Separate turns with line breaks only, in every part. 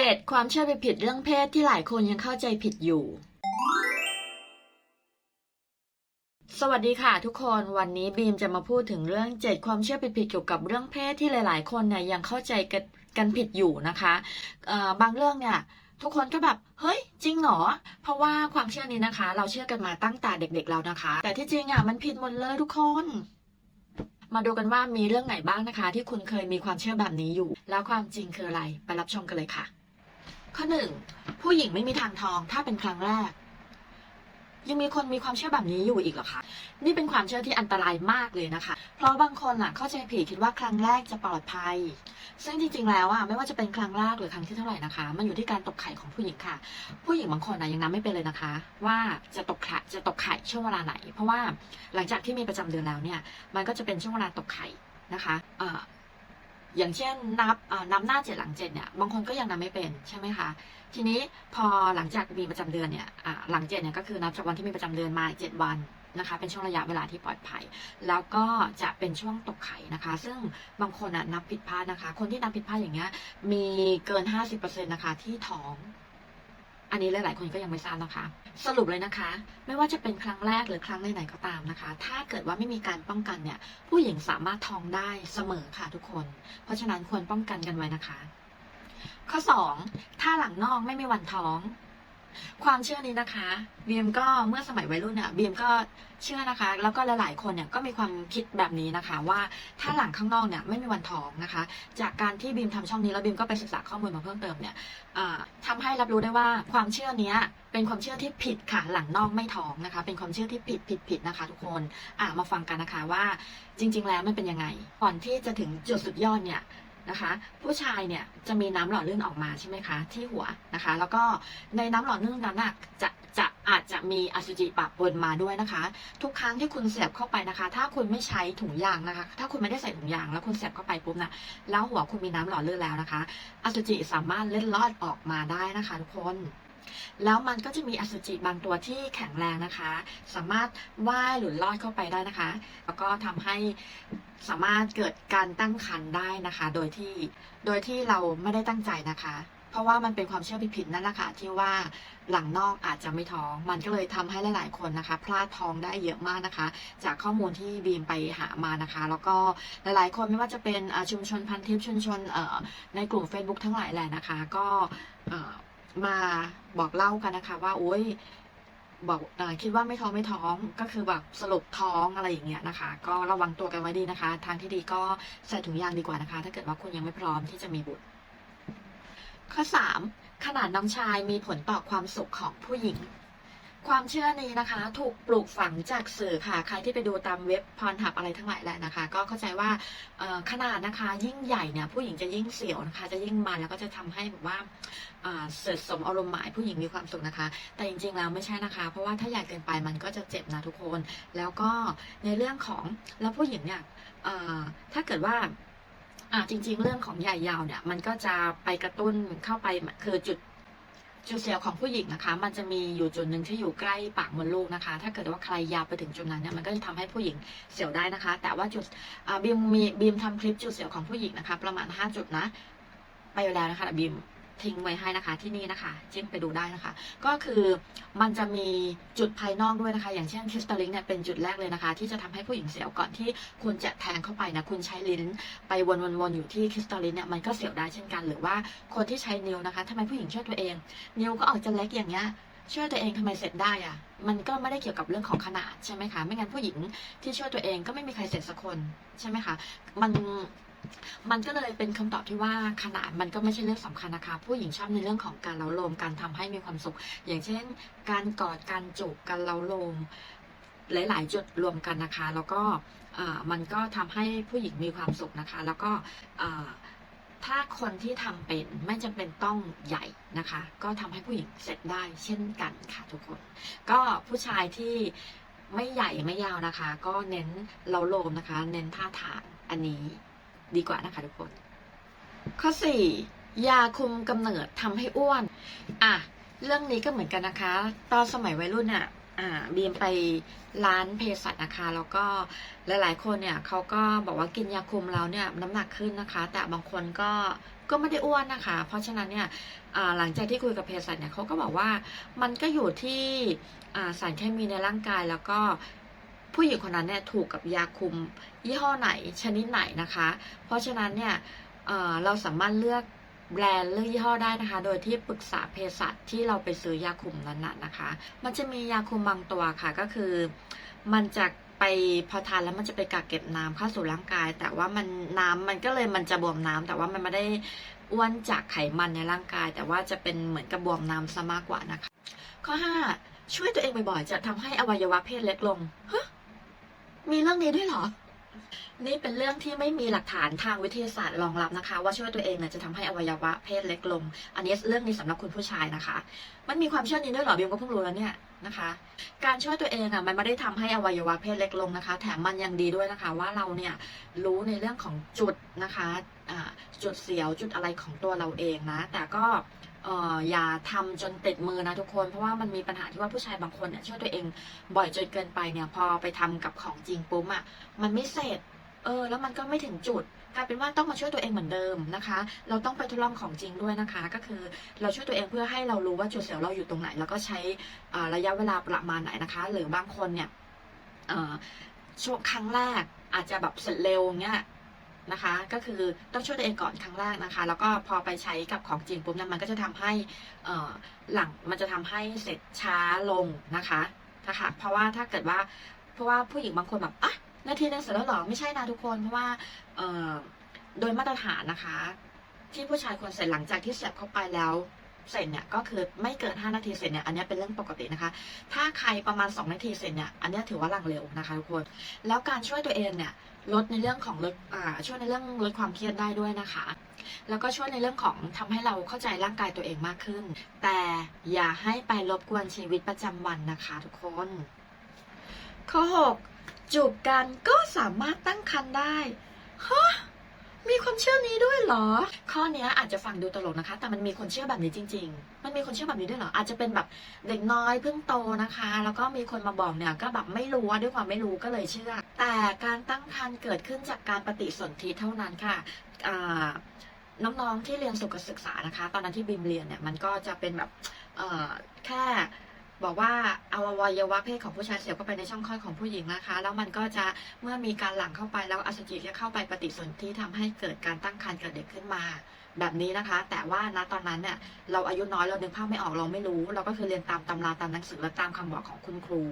7. ความเชื่อผิดๆเรื่องเพศที่หลายคนยังเข้าใจผิดอยู่ สวัสดีค่ะทุกคนวันนี้บีมจะมาพูดถึงเรื่อง 7 ความเชื่อผิดๆเกี่ยวกับเรื่องเพศที่หลาย ๆ คนเนี่ยยังเข้าใจกันผิดอยู่นะคะบางเรื่องเนี่ยทุกคนก็แบบเฮ้ย จริงเหรอ เพราะว่าความเชื่อนี้นะคะ เราเชื่อกันมาตั้งแต่เด็กๆแล้วนะคะ แต่ที่จริงอะมันผิดหมดเลยทุกคน มาดูกันว่ามีเรื่องไหนบ้างนะคะ ที่คุณเคยมีความเชื่อแบบนี้อยู่ แล้วความจริงคืออะไรไปรับชมกันเลยค่ะ ข้อหนึ่งผู้หญิงไม่มีทางทองถ้าเป็นครั้งแรก ยังมีคนมีความเชื่อแบบนี้อยู่อีกเหรอคะนี่เป็นความเชื่อที่อันตรายมากเลยนะคะ เพราะบางคนอะเข้าใจผิดคิดว่าครั้งแรกจะปลอดภัย ซึ่งจริงๆแล้วอะไม่ว่าจะเป็นครั้งแรกหรือครั้งที่เท่าไหร่นะคะ มันอยู่ที่การตกไข่ของผู้หญิงค่ะ ผู้หญิงบางคนอะยังนับไม่เป็นเลยนะคะ ว่าจะตกไข่จะตกไข่ช่วงเวลาไหน เพราะว่าหลังจากที่มีประจำเดือนแล้วเนี่ย มันก็จะเป็นช่วงเวลาตกไข่นะคะเอย่างเช่นนับนับหน้าเจ็ดหลังเจ็ดเนี่ยบางคนก็ยังนับไม่เป็นใช่ไหมคะทีนี้พอหลังจากมีประจำเดือนเนี่ยหลังเจ็ดเนี่ยก็คือนับจากวันที่มีประจำเดือนมาเจ็ดวันนะคะเป็นช่วงระยะเวลาที่ปลอดภัย แล้วก็จะเป็นช่วงตกไข่นะคะ ซึ่งบางคนนับผิดพลาดนะคะ คนที่นับผิดพลาดอย่างเงี้ยมีเกิน 50%นะคะที่ท้อง อันนี้หลาย ๆ คนก็ยังไม่ทราบนะคะ สรุปเลยนะคะ ไม่ว่าจะเป็นครั้งแรกหรือครั้งไหนๆก็ตามนะคะ ถ้าเกิดว่าไม่มีการป้องกันเนี่ย ผู้หญิงสามารถท้องได้เสมอค่ะทุกคน เพราะฉะนั้นควรป้องกันกันไว้นะคะ ข้อ 2 ถ้าหลังนอกไม่มีวันท้อง ความเชื่อนี้นะคะเบียมก็เมื่อสมัยวัยรุ่นเนี่ยบีมก็เชื่อนะคะ แล้วก็หลายๆคนเนี่ยก็มีความคิดแบบนี้นะคะ ว่าถ้าหลังข้างนอกเนี่ยไม่มีวันท้องนะคะ จากการที่บีมทำช่องนี้แล้วบีมก็ไปศึกษาข้อมูลมาเพิ่มเติมเนี่ยอ่าทำให้รับรู้ได้ว่าความเชื่อเนี้ยเป็นความเชื่อที่ผิดค่ะหลังนอกไม่ท้องนะคะ เป็นความเชื่อที่ผิดผิดผิดนะคะ ทุกคนอ่ามาฟังกันนะคะว่าจริง ๆ แล้วมันเป็นยังไงก่อนที่จะถึงจุดสุดยอดเนี่ย นะคะ ผู้ชายเนี่ยจะมีน้ำหล่อลื่นออกมาใช่ไหมคะ ที่หัวนะคะ แล้วก็ในน้ำหล่อลื่นนั้นน่ะจะจะอาจจะมีอสุจิปะปนมาด้วยนะคะ ทุกครั้งที่คุณเสียบเข้าไปนะคะ ถ้าคุณไม่ใช้ถุงยางนะคะ ถ้าคุณไม่ได้ใส่ถุงยางแล้วคุณเสียบเข้าไปปุ๊บนะแล้วหัวคุณมีน้ำหล่อลื่นแล้วนะคะ อสุจิสามารถเล็ดลอดออกมาได้นะคะ ทุกคน แล้วมันก็จะมีอสุจิบางตัวที่แข็งแรงนะคะ สามารถว่ายหรือลอดเข้าไปได้นะคะ แล้วก็ทำให้สามารถเกิดการตั้งครรภ์ได้นะคะ โดยที่โดยที่เราไม่ได้ตั้งใจนะคะ เพราะว่ามันเป็นความเชื่อผิดๆนั่นแหละค่ะที่ว่าหลังนอกอาจจะไม่ท้อง มันก็เลยทำให้หลาย ๆ คนนะคะ พลาดท้องได้เยอะมากนะคะ จากข้อมูลที่บีมไปหามานะคะ แล้วก็หลาย ๆ คนไม่ว่าจะเป็นชุมชนพันทิพย์ชุมชนในกลุ่ม Facebook ทั้งหลายแหละนะคะ ก็ มาบอกเล่ากันนะคะ ว่าโอ๊ยบอกอคิดว่าไม่ท้องไม่ท้องก็คือแบบสรุปท้องอะไรอย่างเงี้ยนะคะ ก็ระวังตัวกันไว้ดีนะคะ ทางที่ดีก็ใส่ถุงยางดีกว่านะคะ ถ้าเกิดว่าคุณยังไม่พร้อมที่จะมีบุตร ข้อ 3 ขนาดน้องชายมีผลต่อความสุขของผู้หญิง ความเชื่อนี้นะคะ ถูกปลูกฝังจากสื่อค่ะ ใครที่ไปดูตามเว็บพรหับอะไรทั้งหลายแหละนะคะ ก็เข้าใจว่าขนาดนะคะยิ่งใหญ่เนี่ยผู้หญิงจะยิ่งเสียวนะคะ จะยิ่งมันแล้วก็จะทำให้แบบว่าเสริมสมอารมณ์หมายผู้หญิงมีความสุขนะคะ แต่จริงๆแล้วไม่ใช่นะคะ เพราะว่าถ้าใหญ่เกินไปมันก็จะเจ็บนะทุกคน แล้วก็ในเรื่องของแล้วผู้หญิงเนี่ยถ้าเกิดว่าจริง ๆ เรื่องของใหญ่ยาวเนี่ยมันก็จะไปกระตุ้นเข้าไปคือจุด จุดเสียวของผู้หญิงนะคะ มันจะมีอยู่จุดหนึ่งที่อยู่ใกล้ปากมดลูกนะคะ ถ้าเกิดว่าใครยาวไปถึงจุดนั้นเนี่ยมันก็จะทำให้ผู้หญิงเสียวได้นะคะ แต่ว่าจุดอ่าบีมมีบีมทำคลิปจุดเสียวของผู้หญิงนะคะ ประมาณ5จุดนะ ไปแล้วนะคะแต่บีม ทิ้งไว้ให้นะคะที่นี่นะคะ จิ้มไปดูได้นะคะ ก็คือมันจะมีจุดภายนอกด้วยนะคะ อย่างเช่นคริสตัลลิงเนี่ยเป็นจุดแรกเลยนะคะ ที่จะทำให้ผู้หญิงเสียวก่อนที่คุณจะแทงเข้าไปนะคุณใช้ลิ้น ไปวนๆๆอยู่ที่คริสตัลลินเนี่ยมันก็เสียวได้เช่นกัน หรือว่าคนที่ใช้นิ้วนะคะทำไมผู้หญิงช่วยตัวเอง นิ้วก็ออกจะเล็กอย่างเงี้ยช่วยตัวเองทำไมเสร็จได้อะมันก็ไม่ได้เกี่ยวกับเรื่องของขนาดใช่ไหมคะ ไม่งั้นผู้หญิงที่ช่วยตัวเองก็ไม่มีใครเสร็จสักคนใช่ไหมคะ มัน มันก็เลยเป็นคำตอบที่ว่าขนาดมันก็ไม่ใช่เรื่องสำคัญนะคะ ผู้หญิงชอบในเรื่องของการเล้าโลมการทำให้มีความสุข อย่างเช่น การกอดการจูบการเล้าโลมหลาย ๆ จุดรวมกันนะคะ แล้วก็มันก็ทำให้ผู้หญิงมีความสุขนะคะ แล้วก็ถ้าคนที่ทำเป็นไม่จำเป็นต้องใหญ่นะคะ ก็ทำให้ผู้หญิงเสร็จได้เช่นกันค่ะทุกคน ก็ผู้ชายที่ไม่ใหญ่ไม่ยาวนะคะ ก็เน้นเล้าโลมนะคะ เน้นท่าทางอันนี้ ดีกว่านะคะทุกคน ข้อ4ยาคุมกำเนิดทำให้อ้วน อะ เรื่องนี้ก็เหมือนกันนะคะ ตอนสมัยวัยรุ่นอะอ่าบีมไปร้านเภสัชนะคะ แล้วก็หลาย ๆ คนเนี่ยเขาก็บอกว่ากินยาคุมแล้วเนี่ยน้ำหนักขึ้นนะคะ แต่บางคนก็ก็ไม่ได้อ้วนนะคะ เพราะฉะนั้นเนี่ยหลังจากที่คุยกับเภสัชเนี่ยเขาก็บอกว่ามันก็อยู่ที่สารเคมีในร่างกายแล้วก็ ผู้หญิงคนนั้นเนี่ยถูกกับยาคุมยี่ห้อไหนชนิดไหนนะคะ เพราะฉะนั้นเนี่ยเเราสามารถเลือกแบรนด์เลือกยี่ห้อได้นะคะ โดยที่ปรึกษาเภสัชที่เราไปซื้อยาคุมนั้นๆนะคะ มันจะมียาคุมบางตัวค่ะก็คือ มันจะไปพอทานแล้วมันจะไปกักเก็บน้ำเข้าสู่ร่างกาย แต่ว่ามันน้ำมันก็เลยมันจะบวมน้ำแต่ว่ามันไม่ได้อ้วนจากไขมันในร่างกาย แต่ว่าจะเป็นเหมือนกับบวมน้ำซะมากกว่านะคะ ข้อ 5 ช่วยตัวเองบ่อยๆจะทำให้อวัยวะเพศเล็กลงฮะ มีเรื่องนี้ด้วยเหรอ นี่เป็นเรื่องที่ไม่มีหลักฐานทางวิทยาศาสตร์รองรับนะคะ ว่าช่วยตัวเองเนี่ยจะทำให้อวัยวะเพศเล็กลง อันนี้เรื่องนี้สำหรับคุณผู้ชายนะคะ มันมีความเชื่อนี้ด้วยเหรอบิมก็เพิ่งรู้แล้วเนี่ยนะคะ การช่วยตัวเองอะมันไม่ได้ทำให้อวัยวะเพศเล็กลงนะคะ แถมมันยังดีด้วยนะคะ ว่าเราเนี่ยรู้ในเรื่องของจุดนะคะจุดเสียวจุดอะไรของตัวเราเองนะ แต่ก็ เอ่ออย่าทำจนติดมือนะทุกคน เพราะว่ามันมีปัญหาที่ว่าผู้ชายบางคนเนี่ยช่วยตัวเองบ่อยจนเกินไปเนี่ย พอไปทำกับของจริงปุ๊บอะมันไม่เสร็จ เออ แล้วมันก็ไม่ถึงจุดกลายเป็นว่าต้องมาช่วยตัวเองเหมือนเดิมนะคะ เราต้องไปทดลองของจริงด้วยนะคะ ก็คือเราช่วยตัวเองเพื่อให้เรารู้ว่าจุดเสียวเราอยู่ตรงไหน แล้วก็ใช้ระยะเวลาประมาณไหนนะคะ หรือบางคนเนี่ยช่วงครั้งแรกอาจจะแบบเสร็จเร็วเงี้ย นะคะ ก็คือต้องช่วยตัวเองก่อนครั้งแรกนะคะ แล้วก็พอไปใช้กับของจริงปุ๊บเนี่ยมันก็จะทำให้หลังมันจะทำให้เสร็จช้าลงนะคะนะคะเพราะว่าถ้าเกิดว่าเพราะว่าผู้หญิงบางคนแบบอะนาทีนึงเสร็จแล้วหรอไม่ใช่นะทุกคนเพราะว่าโดยมาตรฐานนะคะ ที่ผู้ชายควรเสร็จหลังจากที่เสียบเข้าไปแล้ว เสร็จเนี่ยก็คือไม่เกิน 5 นาทีเสร็จเนี่ยอันนี้เป็นเรื่องปกตินะคะ ถ้าใครประมาณ 2 นาทีเสร็จเนี่ยอันนี้ถือว่าลังเร็วนะคะทุกคน แล้วการช่วยตัวเองเนี่ยลดในเรื่องของลดอ่าช่วยในเรื่องลดความเครียดได้ด้วยนะคะ แล้วก็ช่วยในเรื่องของทำให้เราเข้าใจร่างกายตัวเองมากขึ้น แต่อย่าให้ไปรบกวนชีวิตประจำวันนะคะ ทุกคน ข้อ 6 จูบกันก็สามารถตั้งครรภ์ได้ฮะ มีความเชื่อนี้ด้วยเหรอ ข้อเนี้ยอาจจะฟังดูตลกนะคะ แต่มันมีคนเชื่อแบบนี้จริง ๆ มันมีคนเชื่อแบบนี้ด้วยเหรอ อาจจะเป็นแบบเด็กน้อยเพิ่งโตนะคะ แล้วก็มีคนมาบอกเนี่ยก็แบบไม่รู้ว่าด้วยความไม่รู้ก็เลยเชื่อ แต่การตั้งครรภ์เกิดขึ้นจากการปฏิสนธิเท่านั้นค่ะน้องๆที่เรียนสุขศึกษานะคะ ตอนนั้นที่บิมเรียนเนี่ยมันก็จะเป็นแบบแค่ บอกว่าเอาอวัยวะเพศของผู้ชายเสียบเข้าไปในช่องคลอดของผู้หญิงนะคะ แล้วมันก็จะเมื่อมีการหลั่งเข้าไปแล้วอสุจิจะเข้าไปปฏิสนธิทำให้เกิดการตั้งครรภ์เกิดเด็กขึ้นมา แบบนี้นะคะ แต่ว่าณตอนนั้นเนี่ยเราอายุน้อยเรานึกภาพไม่ออกเราไม่รู้ เราก็คือเรียนตามตำราตามหนังสือและตามคำบอกของคุณครู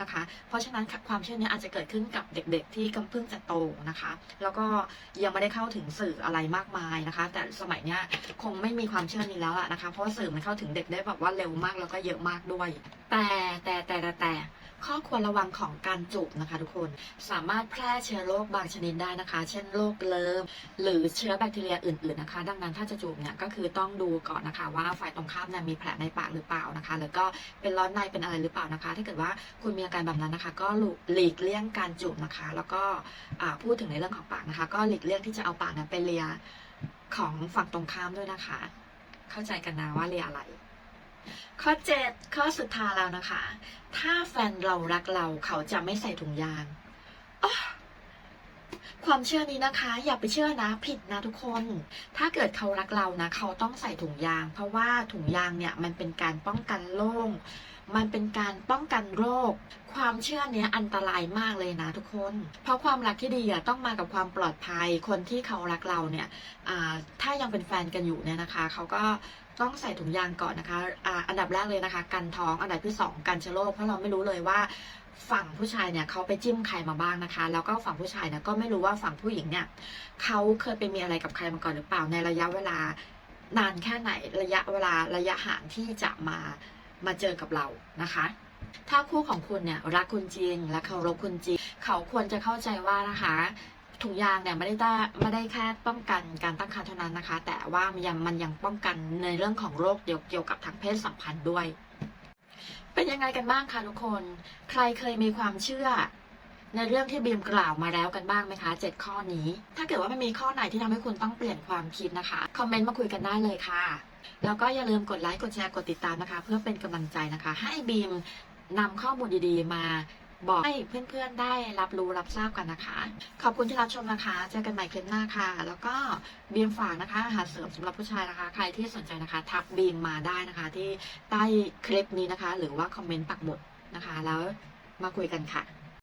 นะคะ เพราะฉะนั้นความเชื่อนี้อาจจะเกิดขึ้นกับเด็ก ๆ ที่กำเพิ่งจะโตนะคะ แล้วก็ยังไม่ได้เข้าถึงสื่ออะไรมากมายนะคะ แต่สมัยเนี้ยคงไม่มีความเชื่อนี้แล้วล่ะนะคะ เพราะว่าสื่อมันเข้าถึงเด็กได้แบบว่าเร็วมากแล้วก็เยอะมากด้วย แต่แต่แต่แต่แต่ ข้อควรระวังของการจูบนะคะทุกคน สามารถแพร่เชื้อโรคบางชนิดได้นะคะ เช่นโรคเลิมหรือเชื้อแบคทีเรียอื่นๆนะคะ ดังนั้นถ้าจะจูบเนี่ยก็คือต้องดูก่อนนะคะว่าฝ่ายตรงข้ามเนี่ยมีแผลในปากหรือเปล่านะคะ หรือก็เป็นร้อนในเป็นอะไรหรือเปล่านะคะ ถ้าเกิดว่าคุณมีอาการแบบนั้นนะคะ ก็หลีกเลี่ยงการจูบนะคะ แล้วก็พูดถึงในเรื่องของปากนะคะ ก็หลีกเลี่ยงที่จะเอาปากนั้นไปเลียของฝั่งตรงข้ามด้วยนะคะ เข้าใจกันนะว่าเลียอะไร ข้อ 7 ข้อสุดท้ายแล้วนะคะ ถ้าแฟนเรารักเราเขาจะไม่ใส่ถุงยางอ๊ะความเชื่อนี้นะคะ อย่าไปเชื่อนะผิดนะทุกคน ถ้าเกิดเขารักเรานะ เขาต้องใส่ถุงยาง เพราะว่าถุงยางเนี่ยมันเป็นการป้องกันโรคมันเป็นการป้องกันโรค ความเชื่อเนี้ยอันตรายมากเลยนะทุกคน เพราะความรักที่ดีอะต้องมากับความปลอดภัยคนที่เขารักเราเนี่ยถ้ายังเป็นแฟนกันอยู่เนี่ยนะคะ เขาก็ ต้องใส่ถุงยางก่อนนะคะอันดับแรกเลยนะคะ กันท้องอันดับที่สองกันเชื้อโรคเพราะเราไม่รู้เลยว่าฝั่งผู้ชายเนี่ยเขาไปจิ้มใครมาบ้างนะคะ แล้วก็ฝั่งผู้ชายเนี่ยก็ไม่รู้ว่าฝั่งผู้หญิงเนี่ยเขาเคยไปมีอะไรกับใครมาก่อนหรือเปล่าในระยะเวลานานแค่ไหนระยะเวลาระยะห่างที่จะมามาเจอกับเรานะคะ ถ้าคู่ของคุณเนี่ยรักคุณจริงและเคารพคุณจริง เขาควรจะเข้าใจว่านะคะ ถุงยางเนี่ยไม่ได้ได้ไม่ได้แค่ป้องกันการตั้งครรภ์เท่านั้นนะคะ แต่ว่ามันยังมันยังป้องกันในเรื่องของโรคเกี่ยวกับทางเพศสัมพันธ์ด้วย เป็นยังไงกันบ้างคะทุกคน ใครเคยมีความเชื่อในเรื่องที่บีมกล่าวมาแล้วกันบ้างไหมคะเจ็ดข้อนี้ ถ้าเกิดว่ามันมีข้อไหนที่ทำให้คุณต้องเปลี่ยนความคิดนะคะ คอมเมนต์มาคุยกันได้เลยค่ะ แล้วก็อย่าลืมกดไลค์ กดแชร์ กดติดตามนะคะ เพื่อเป็นกำลังใจนะคะ ให้บีมนำข้อมูลดีๆ มา บอกให้เพื่อนๆได้รับรู้รับทราบกันนะคะ ขอบคุณที่รับชมนะคะ เจอกันใหม่คลิปหน้าค่ะ แล้วก็บีมฝากนะคะอาหารเสริมสำหรับผู้ชายนะคะ ใครที่สนใจนะคะ ทักบีมมาได้นะคะ ที่ใต้คลิปนี้นะคะ หรือว่าคอมเมนต์ปักหมุดนะคะ แล้วมาคุยกันค่ะ